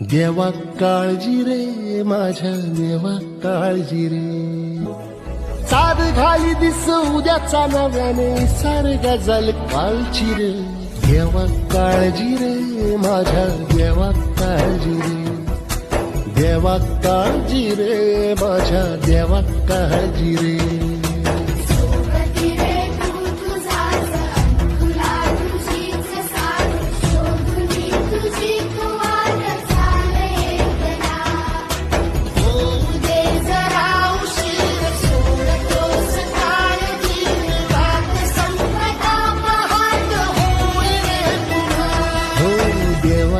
देवा काळजी रे माझ्या देवा काळजी रे. साध घाली दिस उद्याचा नव्याने सार गजल काळची रे. देवा काळजी रे माझ्या देवा काळजी रे. देवा काळजी रे माझ्या देवा काळजी रे.